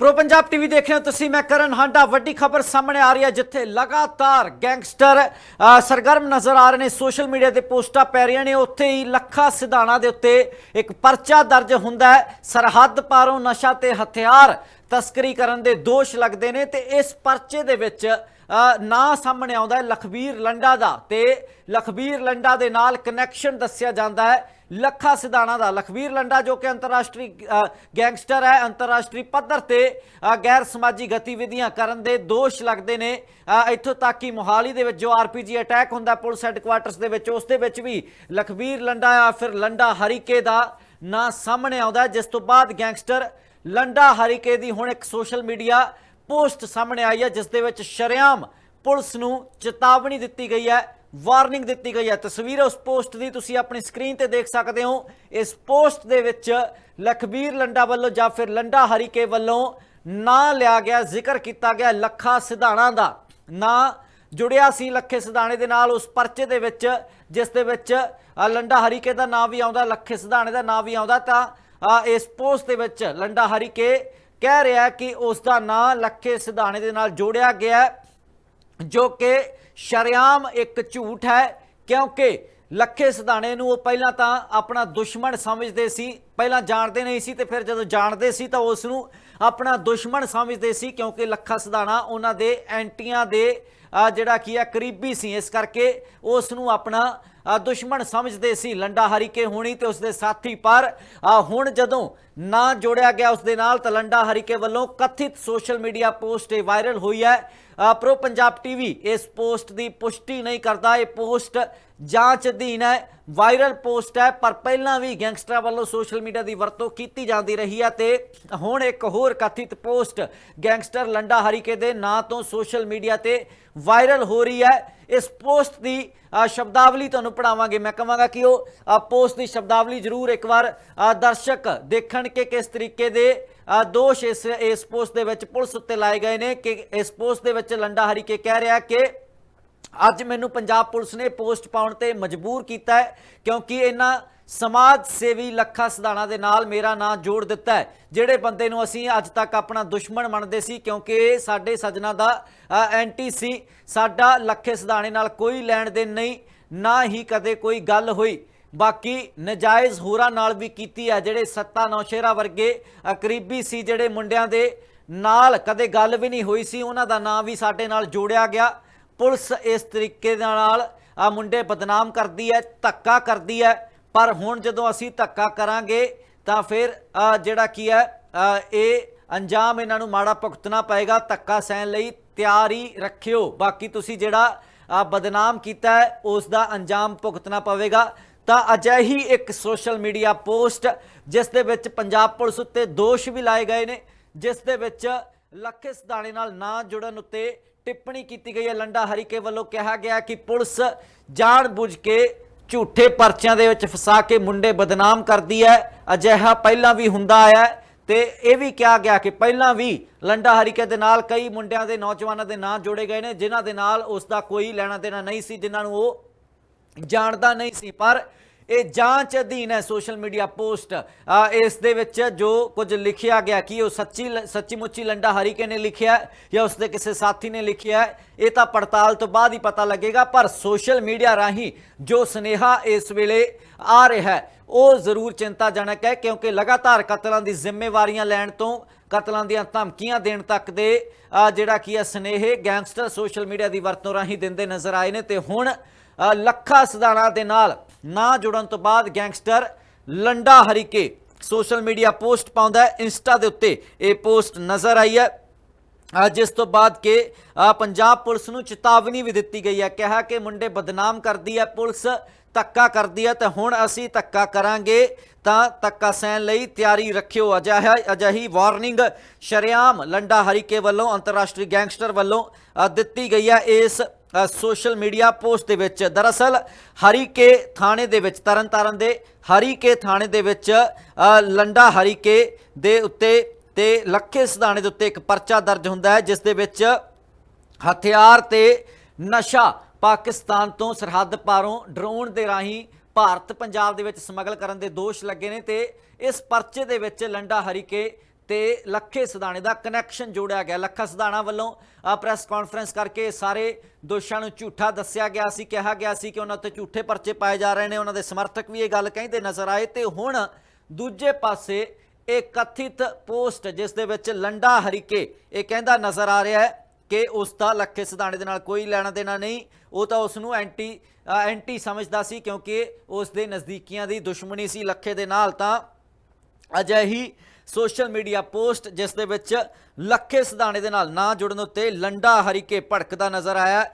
Pro Punjab TV ਦੇਖ ਰਹੇ ਹੋ ਤੁਸੀਂ, ਮੈਂ ਕਰਨ ਹਾਂਡਾ। ਵੱਡੀ ਖਬਰ ਸਾਹਮਣੇ ਆ ਰਹੀ ਹੈ ਜਿੱਥੇ ਲਗਾਤਾਰ ਗੈਂਗਸਟਰ ਸਰਗਰਮ ਨਜ਼ਰ ਆ ਰਹੇ ਨੇ। ਸੋਸ਼ਲ ਮੀਡੀਆ ਤੇ ਪੋਸਟਾਂ ਪੈ ਰਹੀਆਂ ਨੇ। ਉੱਥੇ ਹੀ ਲੱਖਾ ਸਿਧਾਣਾ ਦੇ ਉੱਤੇ ਇੱਕ ਪਰਚਾ ਦਰਜ ਹੁੰਦਾ ਹੈ। ਸਰਹੱਦ ਪਾਰੋਂ ਨਸ਼ਾ ਤੇ ਹਥਿਆਰ ਤਸਕਰੀ ਕਰਨ ਦੇ ਦੋਸ਼ ਲੱਗਦੇ ਨੇ ਤੇ ਇਸ ਪਰਚੇ ਦੇ ਵਿੱਚ ਨਾਂ ਸਾਹਮਣੇ ਆਉਂਦਾ ਹੈ ਲਖਬੀਰ ਲੰਡਾ ਦਾ ਤੇ ਲਖਬੀਰ ਲੰਡਾ ਦੇ ਨਾਲ ਕਨੈਕਸ਼ਨ ਦੱਸਿਆ ਜਾਂਦਾ ਹੈ ਲੱਖਾ ਸਿਧਾਣਾ ਦਾ। ਲਖਵੀਰ ਲੰਡਾ ਜੋ ਕਿ ਅੰਤਰਰਾਸ਼ਟਰੀ ਗੈਂਗਸਟਰ ਹੈ, ਅੰਤਰਰਾਸ਼ਟਰੀ ਪੱਧਰ ਤੇ ਗੈਰ ਸਮਾਜੀ ਗਤੀਵਿਧੀਆਂ ਕਰਨ ਦੇ ਦੋਸ਼ ਲੱਗਦੇ ਨੇ। ਇੱਥੋਂ ਤੱਕ ਕਿ ਮੋਹਾਲੀ ਦੇ ਵਿੱਚ ਜੋ ਆਰਪੀਜੀ ਅਟੈਕ ਹੁੰਦਾ ਪੁਲਿਸ ਹੈੱਡਕੁਆਰਟਰਸ ਦੇ ਵਿੱਚ, ਉਸ ਦੇ ਵਿੱਚ ਵੀ ਲਖਵੀਰ ਲੰਡਾ ਜਾਂ ਫਿਰ ਲੰਡਾ ਹਰੀਕੇ ਦਾ ਨਾਂ ਸਾਹਮਣੇ ਆਉਂਦਾ ਜਿਸ ਤੋਂ ਬਾਅਦ ਗੈਂਗਸਟਰ ਲੰਡਾ ਹਰੀਕੇ ਦੀ ਹੁਣ ਇੱਕ ਸੋਸ਼ਲ ਮੀਡੀਆ ਪੋਸਟ ਸਾਹਮਣੇ ਆਈ ਹੈ, ਜਿਸ ਦੇ ਵਿੱਚ ਸ਼ਰੇਆਮ ਪੁਲਿਸ ਨੂੰ ਚੇਤਾਵਨੀ ਦਿੱਤੀ ਗਈ ਹੈ, ਵਾਰਨਿੰਗ ਦਿੱਤੀ ਗਈ ਹੈ। ਤਸਵੀਰ ਉਸ ਪੋਸਟ ਦੀ ਤੁਸੀਂ ਆਪਣੀ ਸਕਰੀਨ ਤੇ ਦੇਖ ਸਕਦੇ ਹੋ। ਇਸ ਪੋਸਟ ਦੇ ਵਿੱਚ ਲਖਬੀਰ ਲੰਡਾ ਵੱਲੋਂ ਜਾਂ ਫਿਰ ਲੰਡਾ ਹਰੀਕੇ ਵੱਲੋਂ ਨਾਂ ਲਿਆ ਗਿਆ, ਜ਼ਿਕਰ ਕੀਤਾ ਗਿਆ ਲੱਖਾ ਸਿਧਾਣਾ ਦਾ। ਨਾਂ ਜੁੜਿਆ ਸੀ ਲੱਖੇ ਸਿਧਾਣੇ ਦੇ ਨਾਲ, ਉਸ ਪਰਚੇ ਦੇ ਵਿੱਚ, ਜਿਸ ਦੇ ਵਿੱਚ ਲੰਡਾ ਹਰੀਕੇ ਦਾ ਨਾਂ ਵੀ ਆਉਂਦਾ, ਲੱਖੇ ਸਿਧਾਣੇ ਦਾ ਨਾਂ ਵੀ ਆਉਂਦਾ ਤਾਂ ਇਸ ਪੋਸਟ ਦੇ ਵਿੱਚ ਲੰਡਾ ਹਰੀਕੇ ਕਹਿ ਰਿਹਾ ਕਿ ਉਸ ਦਾ ਨਾਂ ਲੱਖੇ ਸਿਧਾਣੇ ਦੇ ਨਾਲ ਜੋੜਿਆ ਗਿਆ ਜੋ ਕਿ ਸ਼ਰਿਆਮ ਇੱਕ ਝੂਠ ਹੈ, ਕਿਉਂਕਿ ਲੱਖੇ ਸਿਧਾਣੇ ਨੂੰ ਉਹ ਪਹਿਲਾਂ ਤਾਂ ਆਪਣਾ ਦੁਸ਼ਮਣ ਸਮਝਦੇ ਸੀ, ਪਹਿਲਾਂ ਜਾਣਦੇ ਨਹੀਂ ਸੀ ਤੇ ਫਿਰ ਜਦੋਂ ਜਾਣਦੇ ਸੀ ਤਾਂ ਉਸ ਨੂੰ ਆਪਣਾ ਦੁਸ਼ਮਣ ਸਮਝਦੇ ਸੀ, ਕਿਉਂਕਿ ਲੱਖਾ ਸਿਧਾਣਾ ਉਹਨਾਂ ਦੇ ਐਂਟੀਆਂ ਦੇ ਜਿਹੜਾ ਕੀ ਹੈ, ਕਰੀਬੀ ਸੀ। ਇਸ ਕਰਕੇ ਉਸ ਨੂੰ ਆਪਣਾ ਦੁਸ਼ਮਣ ਸਮਝਦੇ ਸੀ, ਲੰਡਾ ਹਰੀਕੇ ਹੋਣੀ ਤੇ ਉਸਦੇ ਸਾਥੀ ਪਰ। ਹੁਣ ਜਦੋਂ ਨਾ ਜੋੜਿਆ ਗਿਆ ਉਸਦੇ ਨਾਲ, ਤਾਂ ਲੰਡਾ ਹਰੀਕੇ ਵੱਲੋਂ ਕਥਿਤ ਸੋਸ਼ਲ ਮੀਡੀਆ ਪੋਸਟ ਇਹ ਵਾਇਰਲ ਹੋਈ ਹੈ। ਪ੍ਰੋ ਪੰਜਾਬ ਟੀਵੀ ਇਸ ਪੋਸਟ ਦੀ ਪੁਸ਼ਟੀ ਨਹੀਂ ਕਰਦਾ, ਇਹ ਪੋਸਟ ਜਾਂਚ ਅਧੀਨ ਹੈ। ਵਾਇਰਲ ਪੋਸਟ ਹੈ, ਪਰ ਪਹਿਲਾਂ ਵੀ ਗੈਂਗਸਟਰਾਂ ਵੱਲੋਂ ਸੋਸ਼ਲ ਮੀਡੀਆ ਦੀ ਵਰਤੋਂ ਕੀਤੀ ਜਾਂਦੀ ਰਹੀ ਹੈ ਤੇ ਹੁਣ ਇੱਕ ਹੋਰ ਕਥਿਤ ਪੋਸਟ ਗੈਂਗਸਟਰ ਲੰਡਾ ਹਰੀਕੇ ਦੇ ਨਾਂ ਤੋਂ ਸੋਸ਼ਲ ਮੀਡੀਆ ਤੇ ਵਾਇਰਲ ਹੋ ਰਹੀ ਹੈ। ਇਸ ਪੋਸਟ ਦੀ ਸ਼ਬਦਾਵਲੀ ਤੁਹਾਨੂੰ ਪੜਾਵਾਂਗੇ ਮੈਂ ਕਹਾਂਗਾ ਕਿ ਉਹ ਪੋਸਟ ਦੀ ਸ਼ਬਦਾਵਲੀ ਜ਼ਰੂਰ ਇੱਕ ਵਾਰ ਦਰਸ਼ਕ ਦੇਖਣ ਕਿ ਕਿਸ ਤਰੀਕੇ ਦੇ ਦੋਸ਼ ਇਸ ਇਸ ਪੋਸਟ ਦੇ ਵਿੱਚ ਪੁਲਿਸ ਉੱਤੇ ਲਾਏ ਗਏ ਨੇ ਕਿ ਇਸ ਪੋਸਟ ਦੇ ਵਿੱਚ ਲੰਡਾ ਹਰੀ ਕੇ ਕਹਿ ਰਿਹਾ ਕਿ ਅੱਜ ਮੈਨੂੰ ਪੰਜਾਬ ਪੁਲਿਸ ਨੇ ਪੋਸਟ ਪਾਉਣ ਤੇ ਮਜਬੂਰ ਕੀਤਾ ਹੈ, ਕਿਉਂਕਿ ਇਹਨਾਂ ਸਮਾਜ ਸੇਵੀ ਲੱਖਾ ਸਿਧਾਣਾ ਦੇ ਨਾਲ ਮੇਰਾ ਨਾਂ ਜੋੜ ਦਿੱਤਾ ਹੈ। ਜਿਹੜੇ ਬੰਦੇ ਨੂੰ ਅਸੀਂ ਅੱਜ ਤੱਕ ਆਪਣਾ ਦੁਸ਼ਮਣ ਮੰਨਦੇ ਸੀ, ਕਿਉਂਕਿ ਇਹ ਸਾਡੇ ਸਜਣਾ ਦਾ ਐਂਟੀ ਸੀ, ਸਾਡਾ ਲੱਖੇ ਸਧਾਣੇ ਨਾਲ ਕੋਈ ਲੈਣ ਦੇਣ ਨਹੀਂ, ਨਾ ਹੀ ਕਦੇ ਕੋਈ ਗੱਲ ਹੋਈ। ਬਾਕੀ ਨਜਾਇਜ਼ ਹੋਰਾਂ ਨਾਲ ਵੀ ਕੀਤੀ ਹੈ, ਜਿਹੜੇ ਸੱਤਾ ਨੌਸ਼ੇਰਾ ਵਰਗੇ ਕਰੀਬੀ ਸੀ, ਜਿਹੜੇ ਮੁੰਡਿਆਂ ਦੇ ਨਾਲ ਕਦੇ ਗੱਲ ਵੀ ਨਹੀਂ ਹੋਈ ਸੀ, ਉਹਨਾਂ ਦਾ ਨਾਂ ਵੀ ਸਾਡੇ ਨਾਲ ਜੋੜਿਆ ਗਿਆ। ਪੁਲਿਸ ਇਸ ਤਰੀਕੇ ਦੇ ਨਾਲ ਆ ਮੁੰਡੇ ਬਦਨਾਮ ਕਰਦੀ ਹੈ, ਧੱਕਾ ਕਰਦੀ ਹੈ। ਪਰ ਹੁਣ ਜਦੋਂ ਅਸੀਂ ਧੱਕਾ ਕਰਾਂਗੇ ਤਾਂ ਫਿਰ ਜਿਹੜਾ ਕੀ ਹੈ ਇਹ ਅੰਜਾਮ ਇਹਨਾਂ ਨੂੰ ਮਾੜਾ ਭੁਗਤਣਾ ਪਏਗਾ। ਧੱਕਾ ਸਹਿਣ ਲਈ ਤਿਆਰੀ ਰੱਖਿਓ। ਬਾਕੀ ਤੁਸੀਂ ਜਿਹੜਾ ਬਦਨਾਮ ਕੀਤਾ ਹੈ, ਉਸ ਦਾ ਅੰਜਾਮ ਭੁਗਤਣਾ ਪਵੇਗਾ। ਤਾਂ ਅਜਿਹੀ ਇੱਕ ਸੋਸ਼ਲ ਮੀਡੀਆ ਪੋਸਟ, ਜਿਸ ਦੇ ਵਿੱਚ ਪੰਜਾਬ ਪੁਲਿਸ ਉੱਤੇ ਦੋਸ਼ ਵੀ ਲਾਏ ਗਏ ਨੇ, ਜਿਸ ਦੇ ਵਿੱਚ ਲੱਖੇ ਸਿਧਾਣੇ ਨਾਲ ਨਾ ਜੁੜਨ ਉੱਤੇ ਟਿੱਪਣੀ ਕੀਤੀ ਗਈ ਹੈ। ਲੰਡਾ ਹਰੀਕੇ ਵੱਲੋਂ ਕਿਹਾ ਗਿਆ ਕਿ ਪੁਲਿਸ ਜਾਣ ਬੁੱਝ ਕੇ ਝੂਠੇ ਪਰਚਿਆਂ ਦੇ ਵਿੱਚ ਫਸਾ ਕੇ ਮੁੰਡੇ ਬਦਨਾਮ ਕਰਦੀ ਹੈ, ਅਜਿਹਾ ਪਹਿਲਾਂ ਵੀ ਹੁੰਦਾ ਆਇਆ ਹੈ ਤੇ ਇਹ ਵੀ ਕਿਹਾ ਗਿਆ ਕਿ ਪਹਿਲਾਂ ਵੀ ਲੰਡਾ ਹਰੀਕੇ ਦੇ ਨਾਲ ਕਈ ਮੁੰਡਿਆਂ ਦੇ ਨੌਜਵਾਨਾਂ ਦੇ ਨਾਂ ਜੋੜੇ ਗਏ ਨੇ, ਜਿਨ੍ਹਾਂ ਦੇ ਨਾਲ ਉਸ ਦਾ ਕੋਈ ਲੈਣਾ ਦੇਣਾ ਨਹੀਂ ਸੀ, ਜਿਨ੍ਹਾਂ ਨੂੰ ਉਹ ਜਾਣਦਾ ਨਹੀਂ ਸੀ। ਪਰ ਇਹ ਜਾਂਚ ਅਧੀਨ ਹੈ ਸੋਸ਼ਲ ਮੀਡੀਆ ਪੋਸਟ। ਇਸ ਦੇ ਵਿੱਚ ਜੋ ਕੁਝ ਲਿਖਿਆ ਗਿਆ ਕਿ ਉਹ ਸੱਚੀ ਸੱਚੀ ਮੁੱਚੀ ਲੰਡਾ ਹਰੀਕੇ ਨੇ ਲਿਖਿਆ ਜਾਂ ਉਸਦੇ ਕਿਸੇ ਸਾਥੀ ਨੇ ਲਿਖਿਆ ਇਹ ਤਾਂ ਪੜਤਾਲ ਤੋਂ ਬਾਅਦ ਹੀ ਪਤਾ ਲੱਗੇਗਾ ਪਰ ਸੋਸ਼ਲ ਮੀਡੀਆ ਰਾਹੀਂ ਜੋ ਸਨੇਹਾ ਇਸ ਵੇਲੇ ਆ ਰਿਹਾ ਹੈ ਉਹ ਜ਼ਰੂਰ ਚਿੰਤਾਜਨਕ ਹੈ ਕਿਉਂਕਿ ਲਗਾਤਾਰ ਕਤਲਾਂ ਦੀ ਜ਼ਿੰਮੇਵਾਰੀਆਂ ਲੈਣ ਤੋਂ ਕਤਲਾਂ ਦੀਆਂ ਧਮਕੀਆਂ ਦੇਣ ਤੱਕ ਦੇ ਜਿਹੜਾ ਕੀ ਹੈ ਸਨੇਹ ਗੈਂਗਸਟਰ ਸੋਸ਼ਲ ਮੀਡੀਆ ਦੀ ਵਰਤੋਂ ਰਾਹੀਂ ਦਿੰਦੇ ਨਜ਼ਰ ਆਏ ਨੇ ਤੇ ਹੁਣ ਅ, ਲੱਖਾ ਸਿਧਾਣਾ ਦੇ ਨਾਲ ਨਾ ਜੁੜਨ ਤੋਂ ਬਾਅਦ gangster Landa Harike social media post ਪਾਉਂਦਾ ਹੈ, ਇੰਸਟਾ ਦੇ ਉੱਤੇ ਇਹ ਪੋਸਟ ਨਜ਼ਰ ਆਈ ਹੈ। ਜਿਸ ਤੋਂ ਬਾਅਦ ਕਿ ਪੰਜਾਬ ਪੁਲਿਸ ਨੂੰ ਚੇਤਾਵਨੀ ਵੀ ਦਿੱਤੀ ਗਈ ਹੈ, ਕਿਹਾ ਕਿ ਮੁੰਡੇ ਬਦਨਾਮ ਕਰਦੀ ਹੈ, ਪੁਲਿਸ ਧੱਕਾ ਕਰਦੀ ਹੈ ਤੇ ਹੁਣ ਅਸੀਂ ਧੱਕਾ ਕਰਾਂਗੇ ਤਾਂ ਧੱਕਾ ਸਹਿਣ ਲਈ ਤਿਆਰੀ ਰੱਖਿਓ। ਅਜਿਹਾ ਅਜਿਹੀ ਵਾਰਨਿੰਗ ਸ਼ਰਿਆਮ ਲੰਡਾ ਹਰੀਕੇ ਵੱਲੋਂ, ਅੰਤਰਰਾਸ਼ਟਰੀ ਗੈਂਗਸਟਰ ਵੱਲੋਂ ਦਿੱਤੀ ਗਈ ਹੈ। ਇਸ ਸੋਸ਼ਲ ਮੀਡੀਆ ਪੋਸਟ ਦੇ ਵਿੱਚ। ਦਰਅਸਲ, ਹਰੀਕੇ ਥਾਣੇ ਦੇ ਵਿੱਚ, ਤਰਨਤਾਰਨ ਦੇ ਹਰੀਕੇ ਥਾਣੇ ਦੇ ਵਿੱਚ ਲੰਡਾ ਹਰੀਕੇ ਦੇ ਉੱਤੇ ਤੇ ਲੱਖੇ ਸਿਧਾਣੇ ਦੇ ਉੱਤੇ ਇੱਕ ਪਰਚਾ ਦਰਜ ਹੁੰਦਾ ਹੈ, ਜਿਸ ਦੇ ਵਿੱਚ ਹਥਿਆਰ ਤੇ ਨਸ਼ਾ ਪਾਕਿਸਤਾਨ ਤੋਂ ਸਰਹੱਦ ਪਾਰੋਂ ਡਰੋਨ ਦੇ ਰਾਹੀਂ ਭਾਰਤ ਪੰਜਾਬ ਦੇ ਵਿੱਚ ਸਮਗਲ ਕਰਨ ਦੇ ਦੋਸ਼ ਲੱਗੇ ਨੇ ਤੇ ਇਸ ਪਰਚੇ ਦੇ ਵਿੱਚ ਲੰਡਾ ਹਰੀਕੇ ਤੇ ਲੱਖੇ ਸਦਾਣੇ ਦਾ ਕਨੈਕਸ਼ਨ ਜੋੜਿਆ ਗਿਆ। ਲੱਖਾ ਸਦਾਣਾ ਵੱਲੋਂ ਪ੍ਰੈਸ ਕਾਨਫਰੰਸ ਕਰਕੇ ਸਾਰੇ ਦੋਸ਼ਾਂ ਨੂੰ ਝੂਠਾ ਦੱਸਿਆ ਗਿਆ ਸੀ, ਕਿਹਾ ਗਿਆ ਸੀ ਕਿ ਉਹਨਾਂ 'ਤੇ ਝੂਠੇ ਪਰਚੇ ਪਾਏ ਜਾ ਰਹੇ ਨੇ। ਉਹਨਾਂ ਦੇ ਸਮਰਥਕ ਵੀ ਇਹ ਗੱਲ ਕਹਿੰਦੇ ਨਜ਼ਰ ਆਏ ਤੇ ਹੁਣ ਦੂਜੇ ਪਾਸੇ ਇਹ ਕਥਿਤ ਪੋਸਟ ਜਿਸ ਦੇ ਵਿੱਚ ਲੰਡਾ ਹਰੀਕੇ ਇਹ ਕਹਿੰਦਾ ਨਜ਼ਰ ਆ ਰਿਹਾ ਹੈ ਕਿ ਉਸ ਦਾ ਲੱਖੇ ਸਿਧਾਣੇ ਦੇ ਨਾਲ ਕੋਈ ਲੈਣਾ ਦੇਣਾ ਨਹੀਂ। ਉਹ ਤਾਂ ਉਸ ਨੂੰ ਐਂਟੀ ਐਂਟੀ ਸਮਝਦਾ ਸੀ ਕਿਉਂਕਿ ਉਸ ਦੇ ਨਜ਼ਦੀਕੀਆਂ ਦੀ ਦੁਸ਼ਮਣੀ ਸੀ। ਲੱਖੇ ਦੇ ਨਾਲ ਤਾਂ ਅਜਿਹੀ ਸੋਸ਼ਲ ਮੀਡੀਆ ਪੋਸਟ, ਜਿਸ ਦੇ ਵਿੱਚ ਲੱਖੇ ਸਿਧਾਣੇ ਦੇ ਨਾਲ ਨਾ ਜੁੜਨ ਉੱਤੇ ਲੰਡਾ ਹਰੀਕੇ ਭੜਕਦਾ ਨਜ਼ਰ ਆਇਆ।